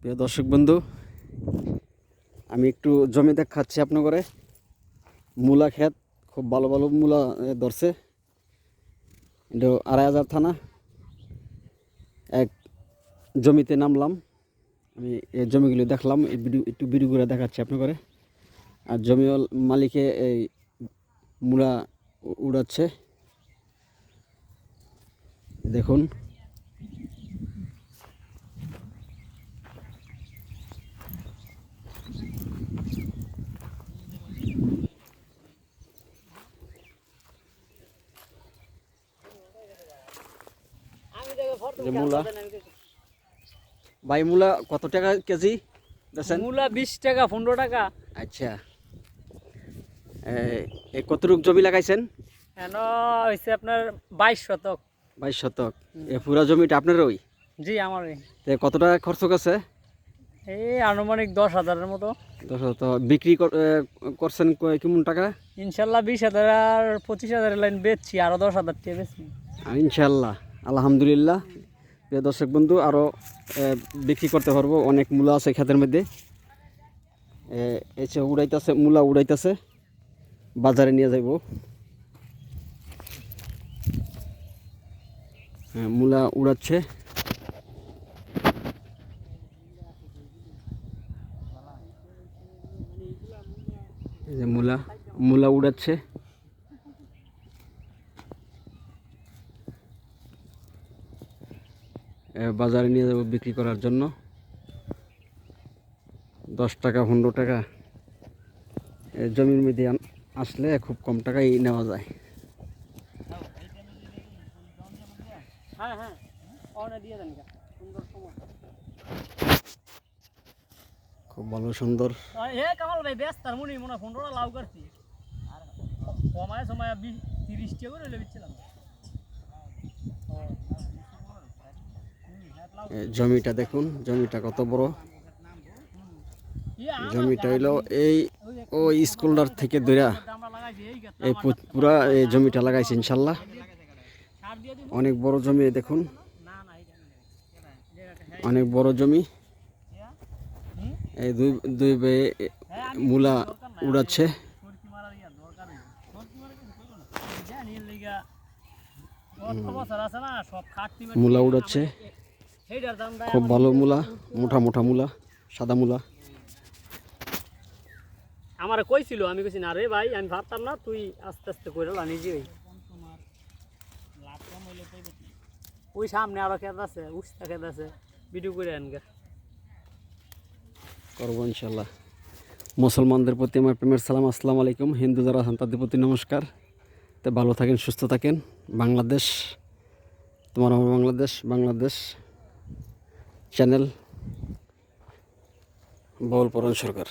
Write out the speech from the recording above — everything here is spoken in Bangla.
প্রিয় দর্শক বন্ধু, আমি একটু জমি দেখাচ্ছি আপনাকে মূলা ক্ষেত, খুব ভালো ভালো মূলা ধরছে। এটা আড়াই হাজার থানা। এক জমিতে নামলাম। আমি এই জমিগুলো দেখলাম, এই ভিডিও, একটু ভিডিও করে দেখাচ্ছি আপনাকে আর জমি মালিকে এই মূলা উড়াচ্ছে। দেখুন। যে মূলা। ভাই মূলা কত টাকা কেজি দেখছেন মূলা বিশ টাকা পনেরো টাকা। আচ্ছা। এ- এই কতটুক জমি লাগাইছেন? এন হয়েছে আপনার বাইশ শতক। বাইশ শতক। এই পুরা জমিটা আপনার ওই জি আমার তে কত টাকা খরচ গেছে এই আনুমানিক দশ হাজারের মতো। দশ শত বিক্রি কর- করছেন কেমন টাকা? ইনশাল্লাহ বিশ হাজার আর পঁচিশ হাজারের লাইন বেচছি আরও দশ হাজার টাকা বেচছি। ইনশাল্লাহ আলহামদুলিল্লাহ। প্রিয় দর্শক বন্ধু আরও বিক্রি করতে পারব। অনেক মূলা আছে ক্ষেতের মধ্যে। এসে উড়াইতেছে, মূলা উড়াইতেছে। বাজারে নিয়ে যাইব। মূলা উড়াচ্ছে। মূলা মূলা উড়াচ্ছে। বাজারে নিয়ে যাব বিক্রি করার জন্য। দশ টাকা পনেরো টাকা। জমির মধ্যে আসলে খুব কম টাকায় নেওয়া যায়। হ্যাঁ হ্যাঁ। খুব ভালো সুন্দর। কামাল ভাই ব্যস্ত তার মনে মনে পনেরোটা লাউ করছি। আর কমায় সময় তিরিশ টাকা করে লেবিছিলাম জমিটা দেখুন, জমিটা কত বড়? জমিটা হইল এই ও স্কুলটার থেকে দূরা। এই পুরা এই জমিটা লাগাইছে ইনশাল্লাহ। অনেক বড় জমি দেখুন। অনেক বড় জমি। এই দুই দুই বেয়ে মূলা উড়াচ্ছে। মূলা উড়াচ্ছে। খুব ভালো মূলা মোটা মোটা মূলা সাদা মূলা। আমার কইছিল আমি কইছি না রে ভাই আমি ভাবতাম না তুই আস্তে আস্তে কইরা লা নিজেই ওই সামনে আরও খেত আছে উস্তা খেত আছে। ভিডিও করে আনগা করব ইনশাল্লাহ। মুসলমানদের প্রতি আমার প্রেমের সালাম আসসালামু আলাইকুম। হিন্দু যারা আছেন তাদের প্রতি নমস্কার। তো ভালো থাকেন সুস্থ থাকেন। বাংলাদেশ তোমার আমার বাংলাদেশ বাংলাদেশ। চ্যানেল বল পরাণ সরকার।